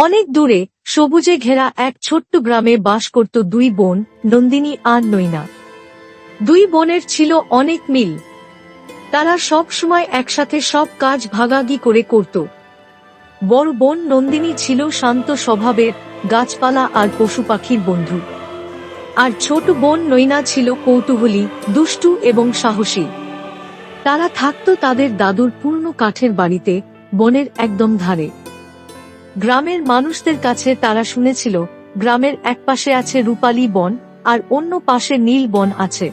অনেক দূরে সবুজে ঘেরা এক ছোট্ট গ্রামে বাস করত দুই বোন, নন্দিনী আর নৈনা। দুই বোনের ছিল অনেক মিল। তারা সব সময় একসাথে সব কাজ ভাগাগি করে করত। বড় বোন নন্দিনী ছিল শান্ত স্বভাবের গাছপালা আর পশু পাখির বন্ধু। আর ছোট বোন নৈনা ছিল কৌতূহলী, দুষ্টু এবং সাহসী। তারা থাকত তাদের দাদুর পূর্ণ কাঠের বাড়িতে, বনের একদম ধারে। গ্রামের মানুষদের কাছে তারা শুনেছিল, গ্রামের এক পাশে আছে রূপালী বন, আর অন্য পাশে নীল বন আছে।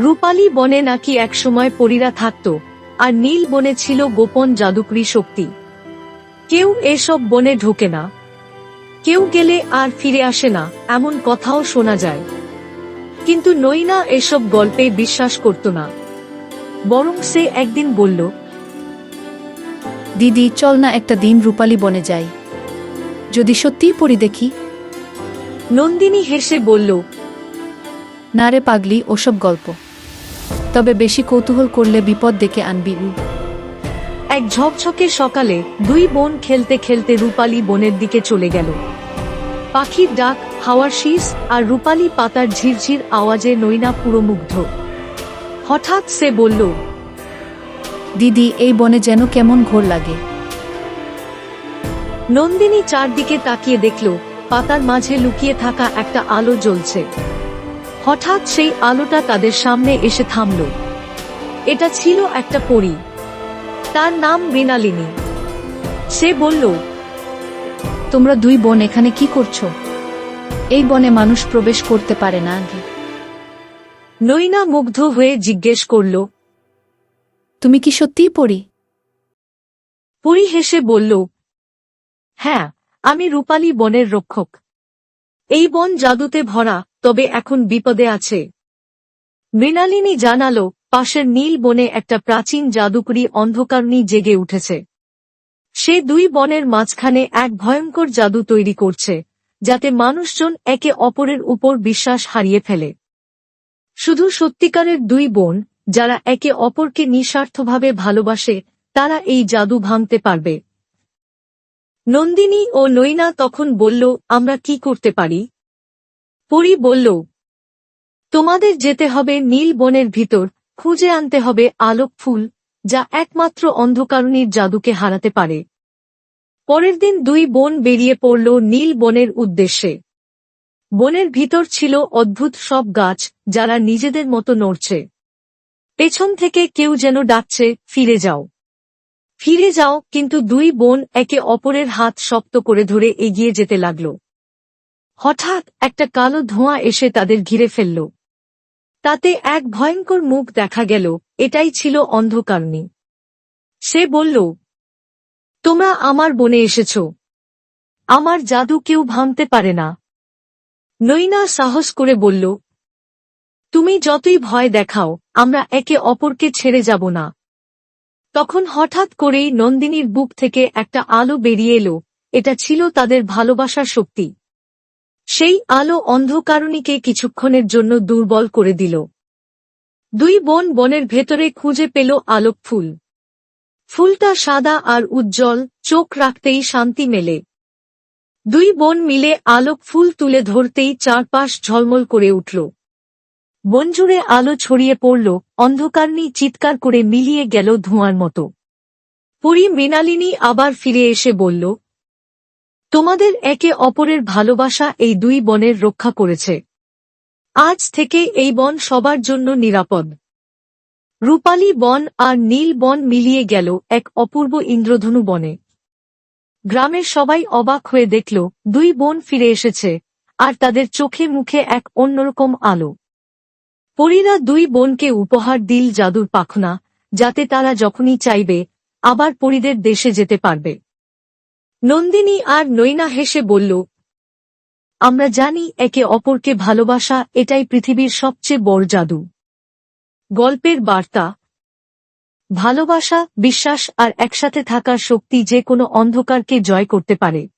রূপালী বনে নাকি একসময় পরীরা থাকত, আর নীল বনে ছিল গোপন জাদুকরি শক্তি। কেউ এসব বনে ঢোকে না। কেউ গেলে আর ফিরে আসে না, এমন কথাও শোনা যায়। কিন্তু নইনা এসব গল্পে বিশ্বাস করত না। বরং সে একদিন বলল দিদি চল না একটা দিন রূপালী বনে যাই। যদি সত্যিই পড়ি দেখি। নন্দিনী হেসে বলল না রে পাগলি ওসব গল্প। তবে বেশি কৌতূহল করলে বিপদ ডেকে আনবি এক ঝকঝকে সকালে দুই বোন খেলতে খেলতে রূপালী বনের দিকে চলে গেল। পাখির ডাক হাওয়ার শীষ আর রূপালী পাতার ঝিরঝির আওয়াজে নৈনা পুরো মুগ্ধ। হঠাৎ সে বলল দিদি এই বনে যেন কেমন ঘোর লাগে। নন্দিনী চারদিকে তাকিয়ে দেখল পাতার মাঝে লুকিয়ে থাকা একটা আলো জ্বলছে। হঠাৎ সেই আলোটা তাদের সামনে এসে থামল। এটা ছিল একটা পরী। তার নাম মৃণালিনী। সে বলল তোমরা দুই বোন এখানে কি করছ? এই বনে মানুষ প্রবেশ করতে পারে না আগে। নৈনা মুগ্ধ হয়ে জিজ্ঞেস করল তুমি কি সত্যিই পড়ি পরী হেসে বলল হ্যাঁ আমি রূপালী বনের রক্ষক। এই বন জাদুতে ভরা, তবে এখন বিপদে আছে। মৃণালিনী জানালো, পাশের নীল বনে একটা প্রাচীন জাদুকরি অন্ধকারণী জেগে উঠেছে। সে দুই বনের মাঝখানে এক ভয়ঙ্কর জাদু তৈরি করছে, যাতে মানুষজন একে অপরের উপর বিশ্বাস হারিয়ে ফেলে। শুধু সত্যিকারের দুই বোন যারা একে অপরকে নিঃস্বার্থভাবে ভালোবাসে, তারা এই জাদু ভাঙতে পারবে। নন্দিনী ও নৈনা তখন বলল, আমরা কি করতে পারি? পরি বলল, তোমাদের যেতে হবে নীল বনের ভিতর, খুঁজে আনতে হবে আলোক ফুল, যা একমাত্র অন্ধকারণীর জাদুকে হারাতে পারে। পরের দিন দুই বোন বেরিয়ে পড়ল নীল বনের উদ্দেশ্যে। বনের ভিতর ছিল অদ্ভুত সব গাছ, যারা নিজেদের মতো নড়ছে। পেছন থেকে কেউ যেন ডাকছে, ফিরে যাও। ফিরে যাও, কিন্তু দুই বোন একে অপরের হাত শক্ত করে ধরে এগিয়ে যেতে লাগল। হঠাৎ একটা কালো ধোঁয়া এসে তাদের ঘিরে ফেলল। তাতে এক ভয়ঙ্কর মুখ দেখা গেল, এটাই ছিল অন্ধকারণী। সে বলল, তোমরা আমার বনে এসেছ। আমার জাদু কেউ ভাঙতে পারে না। নৈনা সাহস করে বলল তুমি যতই ভয় দেখাও, আমরা একে অপরকে ছেড়ে যাব না। তখন হঠাৎ করেই নন্দিনীর বুক থেকে একটা আলো বেরিয়ে এলো, এটা ছিল তাদের ভালোবাসার শক্তি। সেই আলো অন্ধকারণীকে কিছুক্ষণের জন্য দুর্বল করে দিল। দুই বোন বনের ভেতরে খুঁজে পেল আলোক ফুল ফুলটা সাদা আর উজ্জ্বল, চোখ রাখতেই শান্তি মেলে। দুই বোন মিলে আলোক ফুল তুলে ধরতেই চারপাশ ঝলমল করে উঠল। বনজুড়ে আলো ছড়িয়ে পড়ল, অন্ধকারনি চিৎকার করে মিলিয়ে গেল ধোঁয়ার মতো। পুরী মৃণালিনী আবার ফিরে এসে বলল, তোমাদের একে অপরের ভালোবাসা এই দুই বনের রক্ষা করেছে। আজ থেকে এই বন সবার জন্য নিরাপদ। রূপালী বন আর নীল বন মিলিয়ে গেল এক অপূর্ব ইন্দ্রধনু বনে। গ্রামের সবাই অবাক হয়ে দেখল, দুই বোন ফিরে এসেছে, আর তাদের চোখে মুখে এক অন্যরকম আলো। পরীরা দুই বোনকে উপহার দিল জাদুর পাখনা, যাতে তারা যখনই চাইবে, আবার পরীদের দেশে যেতে পারবে। নন্দিনী আর নৈনা হেসে বলল, আমরা জানি একে অপরকে ভালোবাসা, এটাই পৃথিবীর সবচেয়ে বড় জাদু। গল্পের বার্তা, ভালোবাসা, বিশ্বাস আর একসাথে থাকার শক্তি যে কোনো অন্ধকারকে জয় করতে পারে।